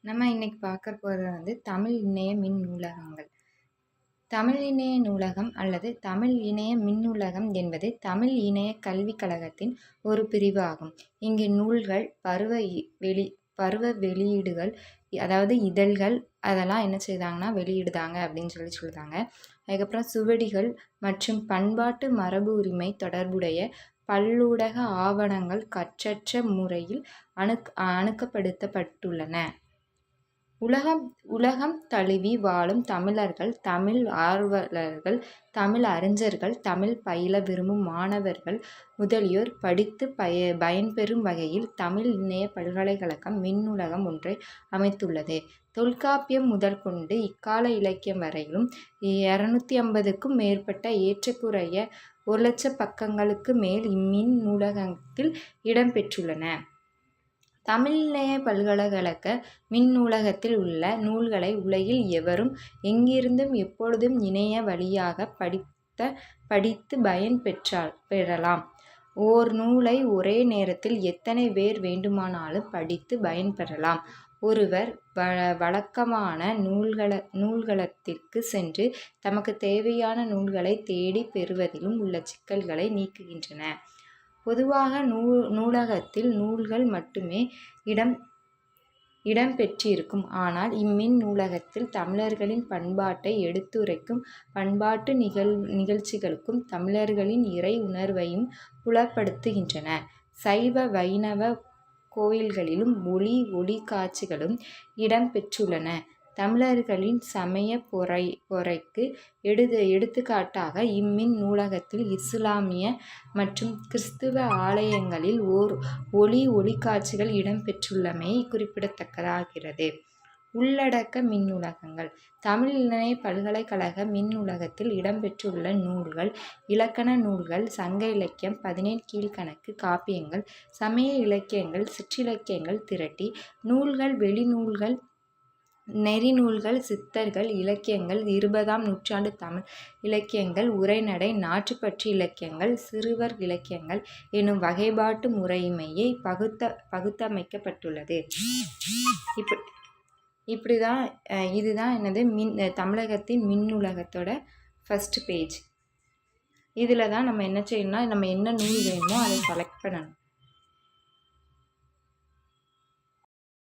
நம்ம இன்னைக்கு பார்க்க போகிறது வந்து தமிழ் இணைய மின் நூலகங்கள். தமிழ் இணைய நூலகம் அல்லது தமிழ் இணைய மின்னூலகம் என்பது தமிழ் இணைய கல்விக் கழகத்தின் ஒரு பிரிவு ஆகும். இங்கு நூல்கள் பருவ இ- வெளி பருவ வெளியீடுகள் அதாவது இதழ்கள் அதெல்லாம் என்ன செய்தாங்கன்னா வெளியிடுதாங்க அப்படின்னு சொல்லி சொல்லுதாங்க அதுக்கப்புறம் சுவடிகள் மற்றும் பண்பாட்டு மரபு உரிமை தொடர்புடைய பல்லூடக ஆவணங்கள் கற்றற்ற முறையில் அணுக் அணுக்கப்படுத்தப்பட்டுள்ளன. உலகம் உலகம் தழுவி வாழும் தமிழர்கள் தமிழ் ஆர்வலர்கள் தமிழ் அறிஞர்கள் தமிழ் பயில விரும்பும் மாணவர்கள் முதலியோர் படித்து பய பயன்பெறும் வகையில் தமிழ் இணைய பல்கலைக்கழகம் மின் நூலகம் ஒன்றை அமைத்துள்ளது. தொல்காப்பியம் முதல் கொண்டு இக்கால இலக்கியம் வரையிலும் இரநூத்தி ஐம்பதுக்கும் மேற்பட்ட ஏற்றக்குறைய ஒரு லட்ச பக்கங்களுக்கு மேல் இம்மின் நூலகத்தில் இடம்பெற்றுள்ளன தமிழ் பல்கலைக்கழக மின் நூலகத்தில் உள்ள நூல்களை உலகில் எவரும் எங்கிருந்தும் எப்பொழுதும் இணைய வழியாக படித்த படித்து பயன் பெற்றால் பெறலாம். ஓர் நூலை ஒரே நேரத்தில் எத்தனை பேர் வேண்டுமானாலும் படித்து பயன்பெறலாம் ஒருவர் வ வழக்கமான நூல்கள நூல்களத்திற்கு சென்று தமக்கு தேவையான நூல்களை தேடி பெறுவதிலும் உள்ள சிக்கல்களை நீக்குகின்றன. பொதுவாக நூ நூலகத்தில் நூல்கள் மட்டுமே இடம் இடம்பெற்றிருக்கும். ஆனால் இம்மின் நூலகத்தில் தமிழர்களின் பண்பாட்டை எடுத்துரைக்கும் பண்பாட்டு நிகழ் நிகழ்ச்சிகளுக்கும் தமிழர்களின் இறை உணர்வையும் புலப்படுத்துகின்றன. சைவ வைணவ கோயில்களிலும் ஒளி ஒளி காட்சிகளும் இடம்பெற்றுள்ளன. தமிழர்களின் சமய பொறை பொறைக்கு எடுத்து எடுத்துக்காட்டாக இம்மின் நூலகத்தில் இஸ்லாமிய மற்றும் கிறிஸ்துவ ஆலயங்களில் ஓர் ஒளி ஒளிக்காட்சிகள் இடம்பெற்றுள்ளமை குறிப்பிடத்தக்கதாகிறது. உள்ளடக்க மின்னுலகங்கள். தமிழ் இணைய பல்கலைக்கழக மின்னுலகத்தில் இடம்பெற்றுள்ள நூல்கள் இலக்கண நூல்கள் சங்க இலக்கியம் பதினேழு கீழ்கணக்கு காப்பியங்கள் சமய இலக்கியங்கள் சிற்றிலக்கியங்கள் திரட்டி நூல்கள் வெளிநூல்கள் நெறிநூல்கள் சித்தர்கள் இலக்கியங்கள் இருபதாம் நூற்றாண்டு தமிழ் இலக்கியங்கள் உரைநடை நாட்டுப்பற்று இலக்கியங்கள் சிறுவர் இலக்கியங்கள் எனும் வகைப்பாட்டு முறைமையை பகுத்த பகுத்தமைக்கப்பட்டுள்ளது. இப்படி இப்படி தான் இதுதான் என்னது மின் தமிழகத்தின் மின் நூலகத்தோட ஃபஸ்ட்டு பேஜ் இதில் தான் நம்ம என்ன செய்யணும்னா நம்ம என்ன நூல் வேணுமோ அதை செலக்ட் பண்ணணும்.